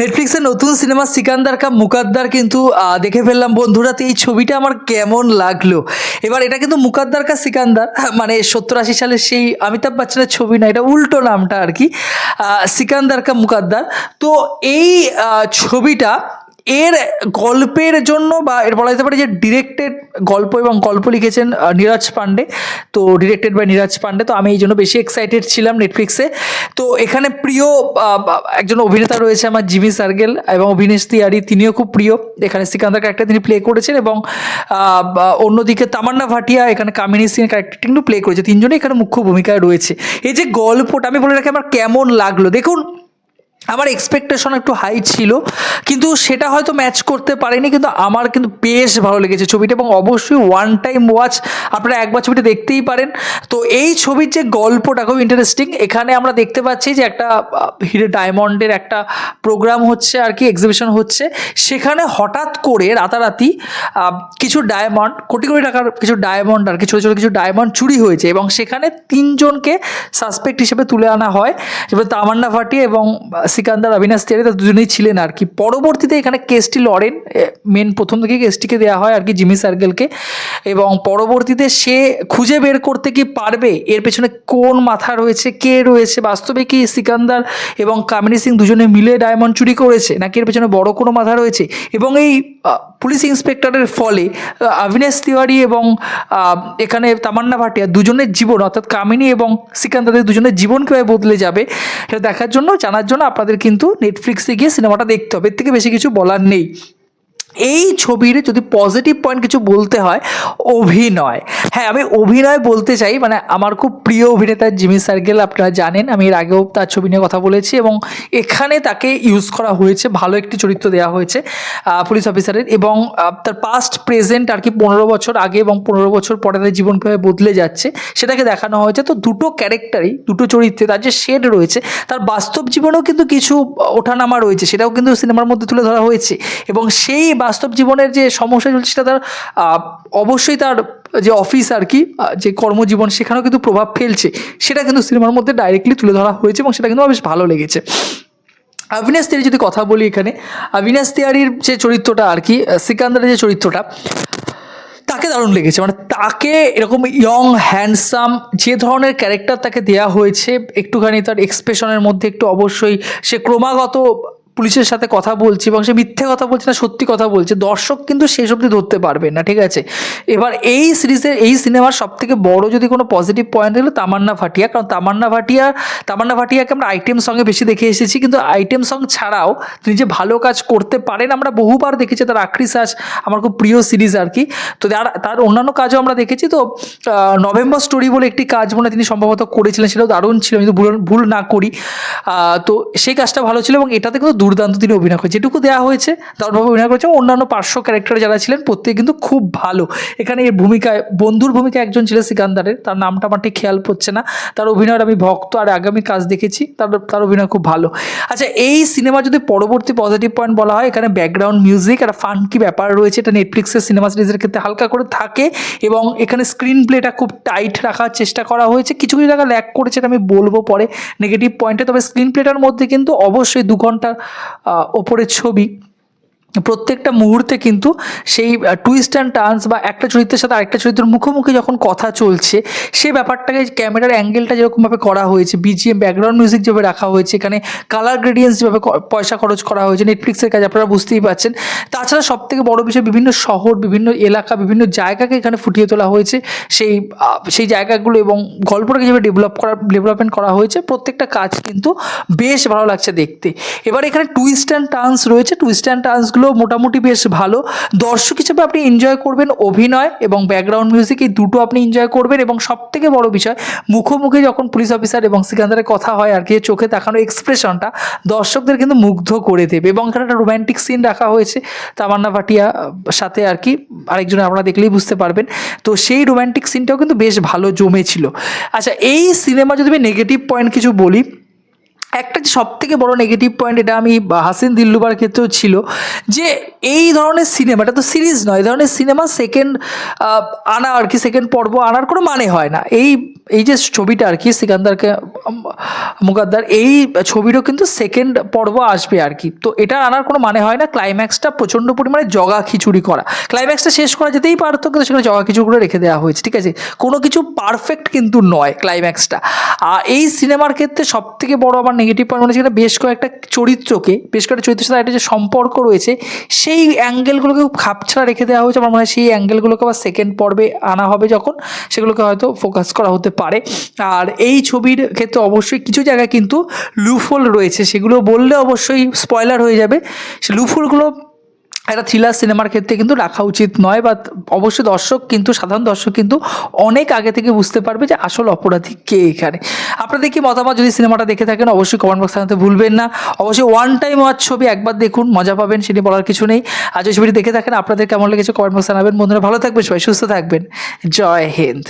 নেটফ্লিক্সের নতুন সিনেমা সিকান্দার কা মুকাদ্দার কিন্তু দেখে ফেললাম বন্ধুরা, তো এই ছবিটা আমার কেমন লাগল? এবার এটা কিন্তু মুকাদ্দার কা সিকান্দার মানে সত্তর আশি সালের সেই অমিতাভ বচ্চনের ছবি না, এটা উল্টো নামটা আর কি সিকান্দার কা মুকাদ্দার। তো এই ছবিটা এর গল্পের জন্য বা এর বলা যেতে পারে যে ডিরেক্টেড গল্প এবং গল্প লিখেছেন নীরাজ পান্ডে। তো ডিরেক্টেড বাই নীরাজ পান্ডে। তো আমি এই জন্য বেশি এক্সাইটেড ছিলাম নেটফ্লিক্সে তো এখানে প্রিয় একজন অভিনেতা রয়েছে আমার জিমি সার্গেল এবং অভিনেশ তিয়ারি তিনিও খুব প্রিয়। এখানে সিকান্দার ক্যারেক্টার তিনি প্লে করেছেন এবং অন্যদিকে তামান্না ভাটিয়া, এখানে কামিনী সিং ক্যারেক্টার কিন্তু প্লে করেছে। তিনজনই এখানে মুখ্য ভূমিকায় রয়েছে। এই যে গল্পটা আমি বলে রাখি, আমার কেমন লাগল? দেখুন আমার এক্সপেকটেশন একটু হাই ছিল, কিন্তু সেটা হয়তো ম্যাচ করতে পারেনি, কিন্তু আমার কিন্তু বেশ ভালো লেগেছে ছবিটা এবং অবশ্যই ওয়ান টাইম ওয়াচ আপনারা একবার ছবিটা দেখতেই পারেন। তো এই ছবির যে গল্পটা খুব ইন্টারেস্টিং এখানে আমরা দেখতে পাচ্ছি যে একটা হিরে ডায়মন্ডের একটা প্রোগ্রাম হচ্ছে আর কি এক্সিবিশন হচ্ছে। সেখানে হঠাৎ করে রাতারাতি কিছু ডায়মন্ড কোটি কোটি টাকার কিছু ডায়মন্ড আর কি ছোটো ছোটো কিছু ডায়মন্ড চুরি হয়েছে এবং সেখানে তিনজনকে সাসপেক্ট হিসেবে তুলে আনা হয়। এবার তামান্না ভাটি এবং সিকান্দার অবিনাশ তিয়ারি তারা দুজনেই ছিলেন আর কি। পরবর্তীতে এখানে কেসটি লড়েন মেন প্রথম থেকে কেসটিকে দেওয়া হয় আর কি জিমি সার্কেলকে। এবং পরবর্তীতে সে খুঁজে বের করতে কি পারবে, এর পেছনে কোন মাথা রয়েছে, কে রয়েছে, বাস্তবে কি সিকান্দার এবং কামিনী সিং দুজনে মিলে ডায়মন্ড চুরি করেছে, নাকি এর পেছনে বড় কোনো মাথা রয়েছে? এবং এই পুলিশ ইন্সপেক্টরের ফলে অবিনাশ তিওয়ারি এবং এখানে তামান্না ভাটিয়া দুজনের জীবন, অর্থাৎ কামিনী এবং সিকান্দারের দুজনের জীবন কীভাবে বদলে যাবে, সেটা দেখার জন্য, জানার জন্য আপনাদের কিন্তু নেটফ্লিক্সে গিয়ে সিনেমাটা দেখতে হবে। এর থেকে বেশি কিছু বলার নেই। এই ছবির যদি পজিটিভ পয়েন্ট কিছু বলতে হয়, অভিনয়। হ্যাঁ আমি অভিনয় বলতে চাই মানে আমার খুব প্রিয় অভিনেতা জিমি সার্গেল আপনারা জানেন, আমি এর আগেও তার ছবি নিয়ে কথা বলেছি এবং এখানে তাকে ইউজ করা হয়েছে, ভালো একটি চরিত্র দেওয়া হয়েছে পুলিশ অফিসারের এবং তার পাস্ট প্রেজেন্ট আর কি পনেরো বছর আগে এবং পনেরো বছর পরে তার জীবন কীভাবে বদলে যাচ্ছে, সেটাকে দেখানো হয়েছে। তো দুটো ক্যারেক্টারই দুটো চরিত্রে তার যে শেড রয়েছে, তার বাস্তব জীবনেও কিন্তু কিছু ওঠানামা রয়েছে, সেটাও কিন্তু সিনেমার মধ্যে তুলে ধরা হয়েছে এবং সেই বাস্তব জীবনের যে সমস্যা চলছে সেটা তার অবশ্যই তার যে অফিস আর কি যে কর্মজীবন সেখানেও কিন্তু প্রভাব ফেলছে। সেটা কিন্তু সিনেমার মধ্যে ডাইরেক্টলি তুলে ধরা হয়েছে এবং সেটা কিন্তু বেশ ভালো লেগেছে। অবিনাশ তিওয়ারি যদি কথা বলি এখানে অবিনাশ তিওয়ারির যে চরিত্রটা আর কি সিকান্দারের যে চরিত্রটা, তাকে দারুণ লেগেছে। মানে তাকে এরকম ইয়ং হ্যান্ডসাম যে ধরনের ক্যারেক্টার তাকে দেয়া হয়েছে, একটুখানি তার এক্সপ্রেশনের মধ্যে একটু অবশ্যই সে ক্রমাগত পুলিশের সাথে কথা বলছে এবং সে মিথ্যে কথা বলছে না, সত্যি কথা বলছে, দর্শক কিন্তু শেষ অবধি ধরতে পারবে না, ঠিক আছে? এবার এই সিরিজের, এই সিনেমার সব থেকে বড় যদি কোনো পজিটিভ পয়েন্ট হলো তামান্না ভাটিয়া, কারণ তামান্না ভাটিয়া, তামান্না ভাটিয়াকে আমরা আইটেম সঙ্গে বেশি দেখে এসেছি, কিন্তু আইটেম সং ছাড়াও তিনি যে ভালো কাজ করতে পারেন, আমরা বহুবার দেখেছি, তার আখরি সাজ আমার খুব প্রিয় সিরিজ আর কি। তো তার তার অন্যান্য কাজও আমরা দেখেছি, তো নভেম্বর স্টোরি বলে একটি কাজ মনে তিনি সম্ভবত করেছিলেন, সেটাও দারুণ ছিল কিন্তু ভুল ভুল না করি। তো সেই কাজটা ভালো ছিল এবং এটাতে কিন্তু দুর্দান্ত তিনি অভিনয় করেছে যেটুকু দেওয়া হয়েছে, দারুণভাবে অভিনয় করেছে অন্যান্য পার্শ্ব ক্যারেক্টার যারা ছিলেন, প্রত্যেকে কিন্তু খুব ভালো। এখানে এর ভূমিকায়, বন্ধুর ভূমিকা একজন ছিল সিকান্দারের। তার নামটা আমার ঠিক খেয়াল পড়ছে না। তার অভিনয়ের আমি ভক্ত আর আগামী কাজ দেখেছি। তার তার অভিনয় খুব ভালো। আচ্ছা এই সিনেমা যদি পরবর্তী পজিটিভ পয়েন্ট বলা হয়, এখানে ব্যাকগ্রাউন্ড মিউজিক একটা ফানকি ব্যাপার রয়েছে, এটা নেটফ্লিক্সের সিনেমা সিরিজের ক্ষেত্রে হালকা করে থাকে এবং এখানে স্ক্রিন প্লেটা খুব টাইট রাখার চেষ্টা করা হয়েছে। কিছু কিছু জায়গা ল্যাক করেছে, এটা আমি বলব পরে নেগেটিভ পয়েন্টে তবে স্ক্রিন প্লেটার মধ্যে কিন্তু অবশ্যই দু ঘণ্টার ওপরের ছবি। প্রত্যেকটা মুহূর্তে কিন্তু সেই টুইস্ট অ্যান্ড টার্নস বা একটা চরিত্রের সাথে আরেকটা চরিত্রের মুখোমুখি যখন কথা চলছে সেই ব্যাপারটাকে ক্যামেরার অ্যাঙ্গেলটা যেরকমভাবে করা হয়েছে বিজিএম ব্যাকগ্রাউন্ড মিউজিক যেভাবে রাখা হয়েছে, এখানে কালার গ্রেডিয়েন্স যেভাবে পয়সা খরচ করা হয়েছে নেটফ্লিক্সের কাজ আপনারা বুঝতেই পারছেন তাছাড়া সব থেকে বড় বিষয় বিভিন্ন শহর, বিভিন্ন এলাকা, বিভিন্ন জায়গাকে এখানে ফুটিয়ে তোলা হয়েছে। সেই সেই জায়গাগুলো এবং গল্পটাকে যেভাবে ডেভেলপ করা ডেভেলপমেন্ট করা হয়েছে, প্রত্যেকটা কাজ কিন্তু বেশ ভালো লাগছে দেখতে। এবার এখানে টুইস্ট অ্যান্ড টার্নস রয়েছে। টুইস্ট অ্যান্ড টার্নসগুলো মোটামুটি বেশ ভালো। দর্শক হিসেবে আপনি এনজয় করবেন অভিনয় এবং ব্যাকগ্রাউন্ড মিউজিক এই দুটো আপনি এনজয় করবেন এবং সব থেকে বড় বিষয়, মুখোমুখি যখন পুলিশ অফিসার এবং সিকান্দারের কথা হয় আর কি চোখে তাকানো এক্সপ্রেশনটা দর্শকদের কিন্তু মুগ্ধ করে দেবে এবং এখানে একটা রোম্যান্টিক সিন রাখা হয়েছে, তামান্না ভাটিয়া সাথে আর কি, আরেকজন আপনারা দেখলেই বুঝতে পারবেন। তো সেই রোম্যান্টিক সিনটাও কিন্তু বেশ ভালো জমেছিল। আচ্ছা এই সিনেমা যদি আমি নেগেটিভ পয়েন্ট কিছু বলি একটা সব থেকে বড় নেগেটিভ পয়েন্ট এটা আমি হাসিন দিল্লুবার ক্ষেত্রেও ছিল, যে এই ধরনের সিনেমা এটা তো সিরিজ নয়, এই ধরনের সিনেমা সেকেন্ড আনা আর কি সেকেন্ড পর্ব আনার কোনো মানে হয় না। এই এই যে ছবিটা আর কি, সিকান্দারকে মুকাদ্দার এই ছবিরও কিন্তু সেকেন্ড পর্ব আসবে আর কি। তো এটা আনার কোনো মানে হয় না ক্লাইম্যাক্সটা প্রচণ্ড পরিমাণে জগা খিচুড়ি করা। ক্লাইম্যাক্সটা শেষ করা যেতেই পারতো, কিন্তু সেখানে জগা খিচুড়ি করে রেখে দেওয়া হয়েছে, ঠিক আছে? কোনো কিছু পারফেক্ট কিন্তু নয় ক্লাইম্যাক্সটা আর এই সিনেমার ক্ষেত্রে সব থেকে বড় আমার নেগেটিভ পয়েন্ট মানে সেটা বেশ কয়েকটা চরিত্রকে, বেশ কয়েকটা চরিত্রের সাথে একটা যে সম্পর্ক রয়েছে, সেই অ্যাঙ্গেলগুলোকে খুব খাপছাড়া রেখে দেওয়া হয়েছে। আমার মনে হয় সেই অ্যাঙ্গেলগুলোকে আবার সেকেন্ড পর্বে আনা হবে যখন সেগুলোকে হয়তো ফোকাস করা হতে পারে। আর এই ছবির ক্ষেত্রে অবশ্যই কিছু জায়গায় কিন্তু লুফল রয়েছে। সেগুলো বললে অবশ্যই স্পয়লার হয়ে যাবে। সে লুফলগুলো একটা থ্রিলার সিনেমার ক্ষেত্রে কিন্তু রাখা উচিত নয় বা অবশ্যই দর্শক কিন্তু, সাধারণ দর্শক কিন্তু অনেক আগে থেকে বুঝতে পারবে যে আসল অপরাধী কে এখানে। আপনাদের কি মতামত যদি সিনেমাটা দেখে থাকেন, অবশ্যই কমেন্ট বক্সে জানাতে ভুলবেন না। অবশ্যই ওয়ান টাইম ওয়াচ ছবি একবার দেখুন, মজা পাবেন, সেটি বলার কিছু নেই। আর যদি ছবিটি দেখে থাকেন, আপনাদের কেমন লেগেছে কমেন্ট বক্সে জানাবেন। বন্ধুরা, ভালো থাকবেন, সবাই সুস্থ থাকবেন। জয় হিন্দ।